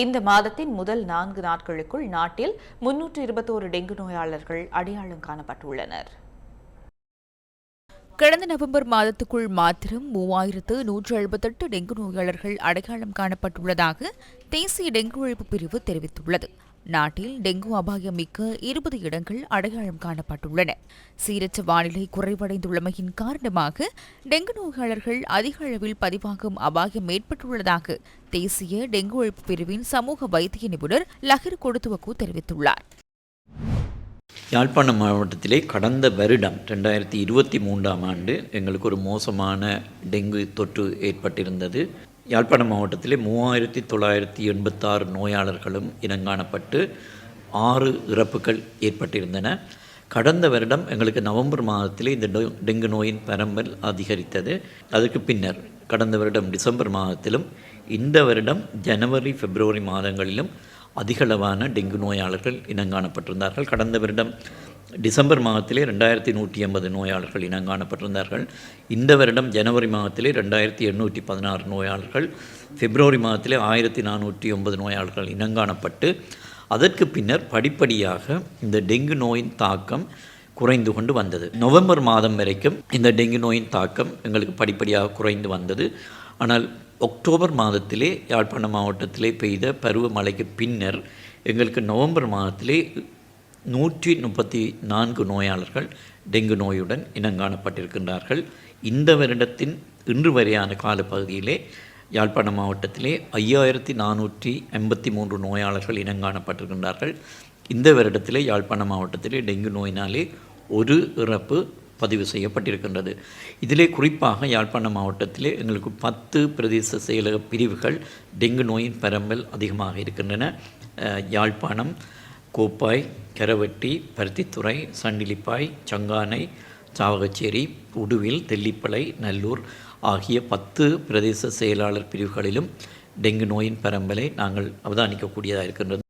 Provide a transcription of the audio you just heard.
இந்த மாதத்தின் முதல் நான்கு நாட்களுக்குள் நாட்டில் முன்னூற்று இருபத்தோரு டெங்கு நோயாளர்கள் அடையாளம் காணப்பட்டுள்ளனர். கடந்த நவம்பர் மாதத்துக்குள் மாத்திரம் மூவாயிரத்து நூற்று எழுபத்தெட்டு டெங்கு நோயாளர்கள் அடையாளம் காணப்பட்டுள்ளதாக தேசிய டெங்கு ஒழிப்பு பிரிவு தெரிவித்துள்ளது. நாட்டில் டெங்கு அபாயம் மிக்க இருபது இடங்கள் அடையாளம் காணப்பட்டுள்ளன. சீரற்ற வானிலை குறைவடைந்துள்ளமையின் காரணமாக டெங்கு நோயாளர்கள் அதிக அளவில் பதிவாகும் அபாயம் ஏற்பட்டுள்ளதாக தேசிய டெங்கு ஒழிப்பு பிரிவின் சமூக வைத்திய நிபுணர் லஹிர் கொடுத்துவக்கு தெரிவித்துள்ளார். யாழ்ப்பாணம் மாவட்டத்திலே கடந்த வருடம் ரெண்டாயிரத்தி இருபத்தி மூன்றாம் ஆண்டு எங்களுக்கு ஒரு மோசமான டெங்கு தொற்று ஏற்பட்டிருந்தது. யாழ்ப்பாணம் மாவட்டத்திலே மூவாயிரத்தி தொள்ளாயிரத்தி எண்பத்தாறு நோயாளர்களும் இனங்காணப்பட்டு ஆறு இறப்புகள் ஏற்பட்டிருந்தன. கடந்த வருடம் எங்களுக்கு நவம்பர் மாதத்திலே இந்த டெங்கு நோயின் பரம்பல் அதிகரித்தது. அதற்கு பின்னர் கடந்த வருடம் டிசம்பர் மாதத்திலும் இந்த வருடம் ஜனவரி பிப்ரவரி மாதங்களிலும் அதிகளவான டெங்கு நோயாளர்கள் இனங்காணப்பட்டிருந்தார்கள். கடந்த வருடம் டிசம்பர் மாதத்திலே ரெண்டாயிரத்தி நூற்றி எண்பது நோயாளர்கள் இனங்காணப்பட்டிருந்தார்கள் இந்த வருடம் ஜனவரி மாதத்திலே ரெண்டாயிரத்தி எண்ணூற்றி பதினாறு நோயாளர்கள் பிப்ரவரி மாதத்திலே ஆயிரத்தி நானூற்றி ஒன்பது நோயாளர்கள் இனங்காணப்பட்டு அதற்கு பின்னர் படிப்படியாக இந்த டெங்கு நோயின் தாக்கம் குறைந்து கொண்டு வந்தது. நவம்பர் மாதம் வரைக்கும் இந்த டெங்கு நோயின் தாக்கம் எங்களுக்கு படிப்படியாக குறைந்து வந்தது. ஆனால் அக்டோபர் மாதத்திலே யாழ்ப்பாணம் மாவட்டத்திலே பெய்த பருவமழைக்கு பின்னர் எங்களுக்கு நவம்பர் மாதத்திலே நூற்றி முப்பத்தி நான்கு நோயாளர்கள் டெங்கு நோயுடன் இனங்காணப்பட்டிருக்கின்றார்கள். இந்த வருடத்தின் இன்று வரையான காலப்பகுதியிலே யாழ்ப்பாணம் மாவட்டத்திலே ஐயாயிரத்தி நானூற்றி எண்பத்தி மூன்று நோயாளர்கள் இனங்காணப்பட்டிருக்கின்றார்கள். இந்த வருடத்திலே யாழ்ப்பாணம் மாவட்டத்திலே டெங்கு நோயினாலே ஒரு இறப்பு பதிவு செய்யப்பட்டிருக்கின்றது. இதிலே குறிப்பாக யாழ்ப்பாணம் மாவட்டத்திலே எங்களுக்கு பத்து பிரதேச செயலக பிரிவுகள் டெங்கு நோயின் பரம்பல் அதிகமாக இருக்கின்றன. யாழ்ப்பாணம் கோப்பாய் கரவட்டி பருத்தித்துறை சண்டிலிப்பாய் சங்கானை சாவகச்சேரி உடுவில் தெல்லிப்பளை நல்லூர் ஆகிய பத்து பிரதேச செயலாளர் பிரிவுகளிலும் டெங்கு நோயின் பரம்பலை நாங்கள் அவதானிக்கக்கூடியதாக இருக்கின்றது